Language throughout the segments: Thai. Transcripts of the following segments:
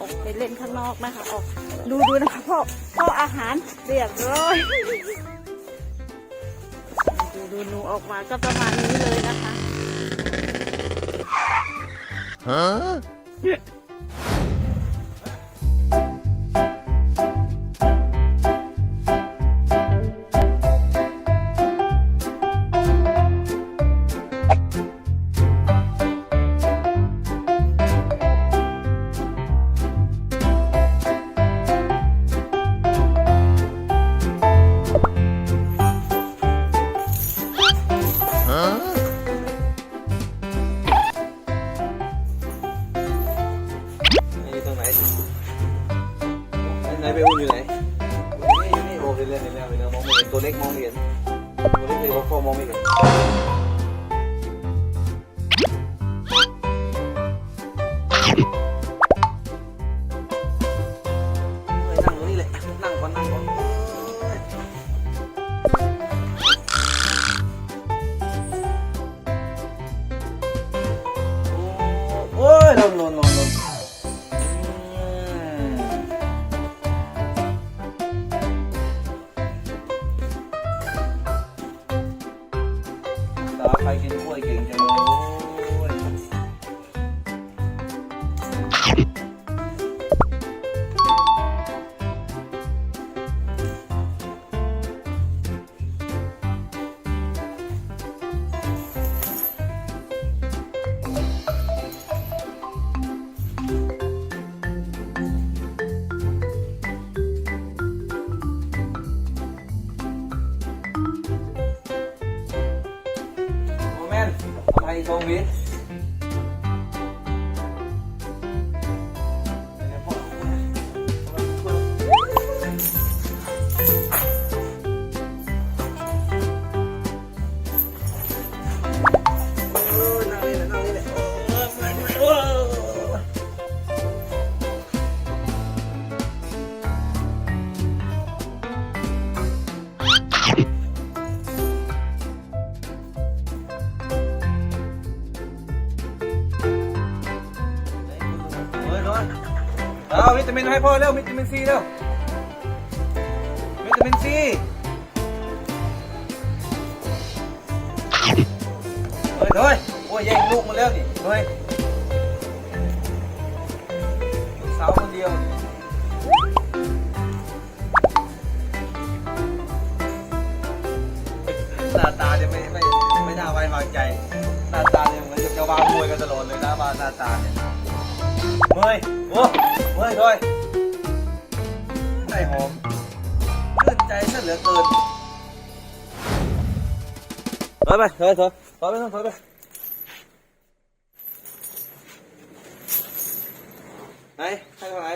ออกไปเล่นข้างนอกนะคะ ออกดูดูนะคะพ่อพ่ออาหารเรียบร้อยดูดูหนูออกมาก็ประมาณนี้เลยนะคะ Huh? ส ท วิตามินให้พ่อเร็ววิตามินซีเร็ววิตามินซีเฮ้ยเฮ้ยโอ้ยแย่งลูกมาแล้วนี่เฮ้ย เมื่อยโอ้เมื่อยด้วยได้หอมชื่นใจซะเหลือเกินถอยไปถอยถอยถอยไปถอยไปไหนใครทางไหน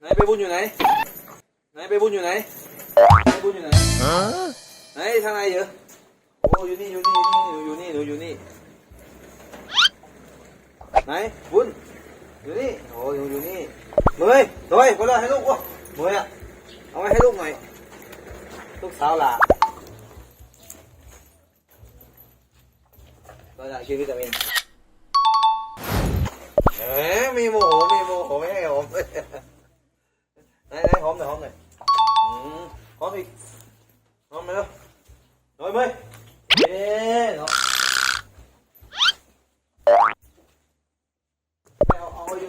ไหนไปบุญอยู่ไหน ไหนไปบุญอยู่ไหนไปบุญอยู่ไหน Huh? ไหนทางไหนเหรอโอ้อยู่นี่อยู่นี่อยู่นี่หนูอยู่นี่หนูอยู่นี่ ไหนบุญอยู่นี่โอ้อยู่อยู่นี่เมยโดยคนละให้ลูกวะเมยอะเอาไว้ให้ลูกหน่อยลูกสาวหล่ะก็อยากกินวิตามินเอ๊ะมีมโหมู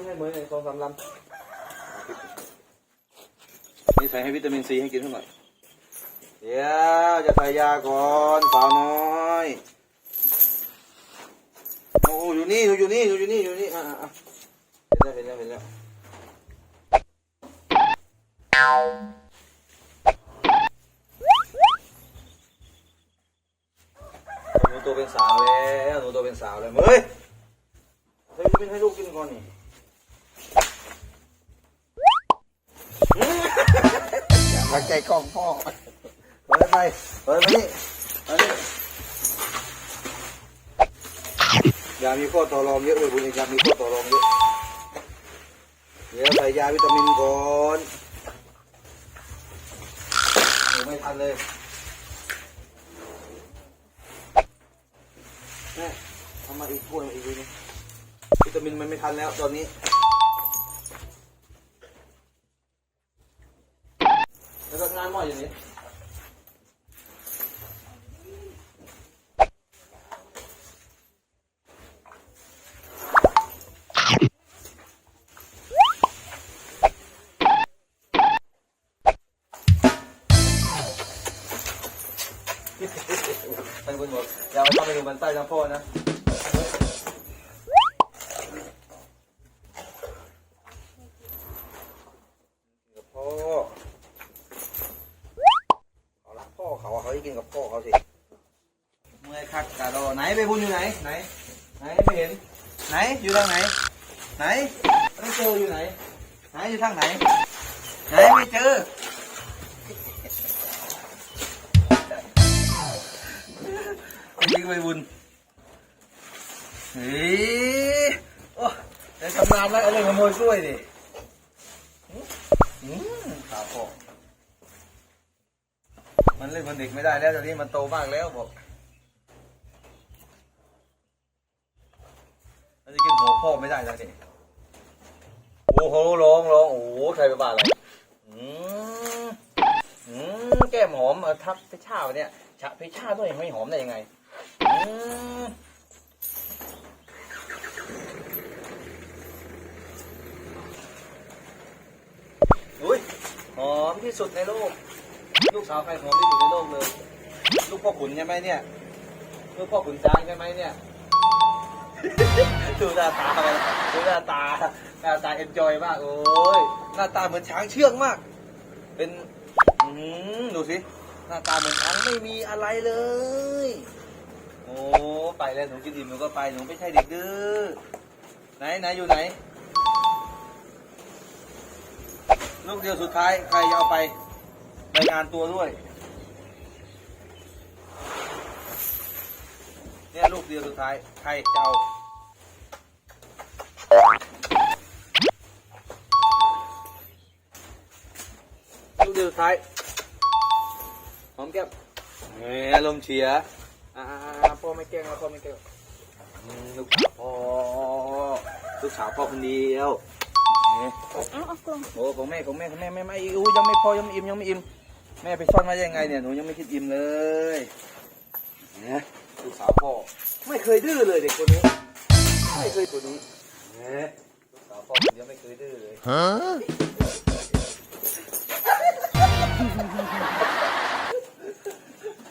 ให้เหมือนสองสามลำนี่ใส่ให้วิตามินซีให้กินเท่าไหร่เดี๋ยวจะใส่ยาก่อนสาวน้อยโอ้อยู่นี่อยู่นี่อยู่นี่อยู่นี่อะอะอะเห็นแล้วเห็นแล้วเห็นแล้วหนูโตเป็นสาวแล้วหนูโตเป็นสาวแล้วเฮ้ยเฮ้ยกินให้ลูกกินก่อนนี่ อยากมาใจกล้องพ่อเฮ้ยไปเฮ้ยมานี่มานี่อย่ามีข้อต่อรองเยอะเลยคุณอย่ามีข้อต่อรองเยอะเดี๋ยวใส่ยาวิตามินก่อนไม่ทันเลยแม่ทำมาอีกถ้วยมาอีกทีนึงวิตามินมันไม่ทันแล้วตอนนี้ อยอยู่นี่ไปบนหมดอย่าเอาเข้าไปดูมันใต้น้ำพ่อนะ มื่อยคักกาดอไหนไปบุญอยู่ไหนไหน ไหนไม่เห็น ไหนอยู่ทางไหน ไหนไม่เจออยู่ไหน ไหนอยู่ทางไหน ไหนไม่เจอไปยิงไปบุญเฮ้ยโอ้ได้ทำงานแล้วอาเลยขโมยกล้วยดิหืมขาพอกมันเล่นมันเด็กไม่ได้แล้วตอนนี้มันโตมากแล้วบอก มันจะกินหัวพ่อไม่ได้แล้วนี่โอ้โหร้องร้องโอ้โหใครไปบ้าอะไรอืมอืมแก้มหอมเอาทับไปช่าวะเนี่ยชะไปช่าด้วยไม่หอมได้ยังไงอืมอุ้ยหอมที่สุดในโลก ลูกสาวใครหอมที่สุดในโลกเลย ลูกพ่อขุนใช่ไหมเนี่ย ลูกพ่อขุนช้างใช่ไหมเนี่ย ดูหน้าตามันดูหน้าตาหน้าตาเอ็นจอยมาก โอ้ยหน้าตาเหมือนช้างเชื่องมาก เป็นอืมดูสิ หน้าตาเหมือนช้างไม่มีอะไรเลย โอ้ไปแล้วหนูกินอิ่มหนูก็ไปหนูไม่ใช่เด็กดื้อไหนไหนอยู่ไหน ลูกเดียวสุดท้ายใครจะเอาไปรายงานตัวด้วยเนี่ยลูกเดียวสุดท้ายใครจะเอา ลูกเดียวสุดท้ายหอมแก้มเฮ้ยอารมณ์เชียร์อ่าพ่อไม่แกล้งแล้วพ่อไม่แกล้งอืมลูกสาวพ่อลูกสาวพ่อคนเดียวนี่เอาเอากล่องโอ้ของแม่ของแม่ของแม่ไม่ไม่อู้ยังไม่พอยังไม่อิ่มยังไม่อิ่มแม่ไปซ่อนมาได้ยังไงเนี่ยหนูยังไม่คิดอิ่มเลยเนี่ยลูกสาวพ่อไม่เคยดื้อเลยเด็กคนนี้ไม่เคยคนนี้เนี่ยลูกสาวพ่อคนเดียวไม่เคยดื้อเลย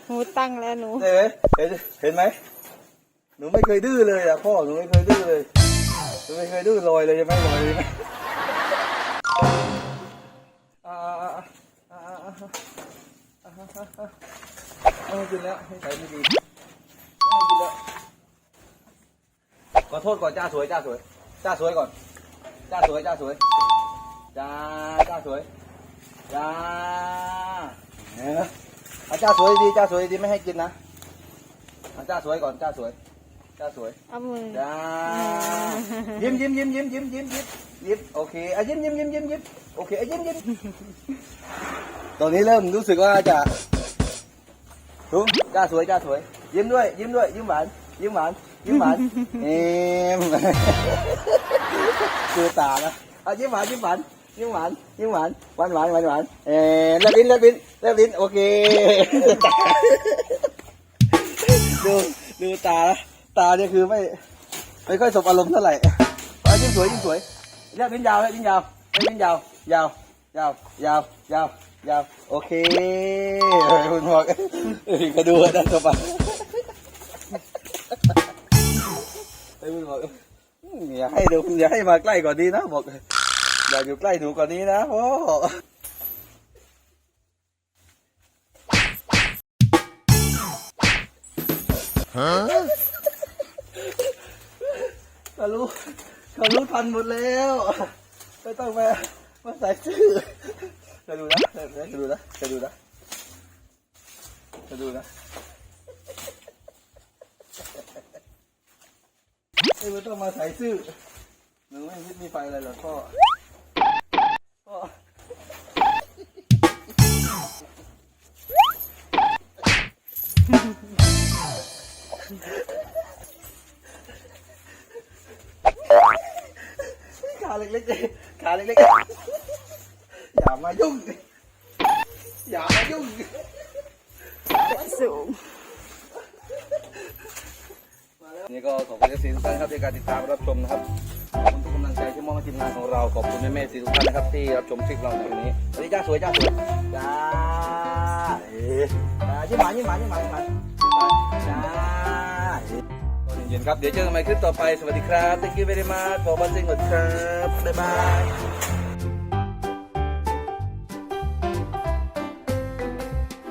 หนูตั้งแล้วหนู เห็นไหมเห็นเห็นไหมหนูไม่เคยดื้อเลยอะพ่อหนูไม่เคยดื้อเลยหนูไม่เคยดื้อลอยเลยใช่ไหมลอยเลยไหมอ่าอ่าอ่าอ่าอ่าอ่าอ่าไม่กินแล้วให้ใส่ไม่ดีไม่กินแล้วขอโทษก่อนจ้าสวยจ้าสวยจ้าสวยก่อนจ้าสวยจ้าสวยจ้าจ้าสวย จ้าเนี่ยอาจ้าสวยดีจ้าสวยดีไม่ให้กินนะอาจ้าสวยก่อนจ้าสวยจ้าสวยเอามือจ้ายิ้มยิ้มยิ้มยิ้มยิ้มยิ้มยิ้มยิ้มโอเคอะยิ้มยิ้มยิ้มยิ้มยิ้มโอเคอะยิ้มยิ้มตอนนี้เริ่มรู้สึกว่าจะทุกจ้าสวยจ้าสวย ยิ้มด้วย ยิ้มด้วย ยิ้มหวาน ยิ้มหวาน ยิ้มหวานเอ็มคือตานะอะยิ้มหวานยิ้มหวาน ยิ้มหวานยิ้มหวานหวานหวานหวานหวานเออแลบลิ้นแลบลิ้นแลบลิ้นโอเคดูดูตาตาเนี่ยคือไม่ไม่ค่อยสบอารมณ์เท่าไหร่ยิ่งสวยยิ่งสวยเรียกลิ้นยาวเรียกลิ้นยาวเรียกลิ้นยาวยาวยาวยาวยาวยาวโอเคคุณบอกเอ้ยก็ดูนะสบายไอ้คุณบอกอย่าให้เดูอย่าให้มาใกล้กว่านี้นะบอก อย่าอยู่ใกล้หนูกว่านี้นะพ่อเขารู้เขารู้ทันหมดแล้วไม่ต้องมามาใส่ชื่อจะดูนะจะดูนะจะดูนะจะดูนะไม่ต้องมาใส่ซื่อหนูไม่คิดมีไฟอะไรหรอกพ่อ ขาเล็กๆเลยขาเล็กๆอย่ามายุ่ง อย่ามายุ่ง สูง นี่ก็ขอบคุณเอฟซีทุกท่านครับในการติดตามรับชมนะครับขอบคุณทุกกำลังใจที่มอบให้ทีมงานของเรา ขอบคุณแม่แม่ๆซีทุกท่านนะครับที่รับชมคลิปเราในวันนี้สวัสดีจ้าสวยจ้าสวยจ้าเอ๊ะจ้ายิ้มหวานยิ้มหวานยิ้มหวานยิ้มหวานจ้าเอ๊ะอนเย็นครับ เดี๋ยวเจอกันใหม่คลิปต่อไป สวัสดีครับ thank you very much for watching ครับบ๊ายบาย